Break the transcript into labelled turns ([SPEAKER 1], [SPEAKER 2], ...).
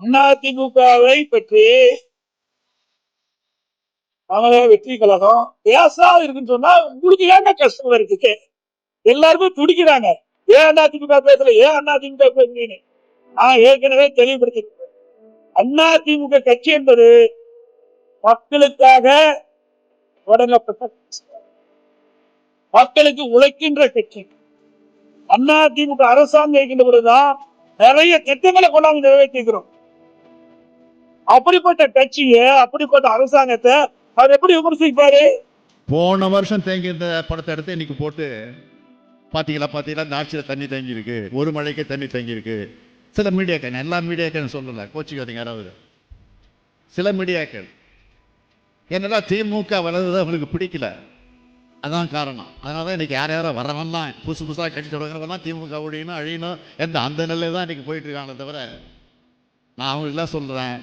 [SPEAKER 1] அதிமுகவை பற்றி தமிழக வெற்றி கழகம் பேசாம இருக்குன்னு சொன்னா உங்களுக்கு ஏங்க கஷ்டம் இருக்கு? எல்லாருமே துடிக்கிறாங்க. ஏன் அதிமுக பேசல? ஏன் அதிமுக பேசுறீங்க நான் ஏற்கனவே தெளிவுபடுத்திருக்கேன் அதிமுக கட்சி என்பது மக்களுக்காக தொடங்கப்பட்ட மக்களுக்கு உழைக்கின்ற கட்சி. அதிமுக அரசாங்கம் இருக்கின்ற பொழுதுதான் நிறைய திட்டங்களை கொண்டாந்து நிறைவேற்றிக்கிறோம் அப்படிப்பட்ட கட்சியை அப்படிப்பட்ட அரசாங்கத்தை அவர் எப்படி விமர்சிப்பாரு?
[SPEAKER 2] போன வருஷம் தேங்கி இருந்த படத்தை எடுத்து இன்னைக்கு போட்டு பார்த்தீங்களா பார்த்தீங்களா இந்த ஆட்சியில் தண்ணி தேங்கி இருக்கு ஒரு மழைக்கு தண்ணி தேங்கி இருக்கு சில மீடியாக்கள் எல்லா மீடியாக்கள் சொல்லலை கோச்சிக்காதீங்க யாராவது. சில மீடியாக்கள் என்னடா திமுக வளர்ந்தது அவங்களுக்கு பிடிக்கல. அதான் காரணம். அதனால தான் இன்னைக்கு யார் யாரோ வரவெல்லாம் புதுசு புதுசாக கட்சி தொடங்குறவெல்லாம் திமுக ஒழியணும் அழியணும் எந்த அந்த நிலையில் தான் இன்றைக்கி போயிட்டுருக்காங்களே தவிர நான் அவங்களுக்குலாம் சொல்கிறேன்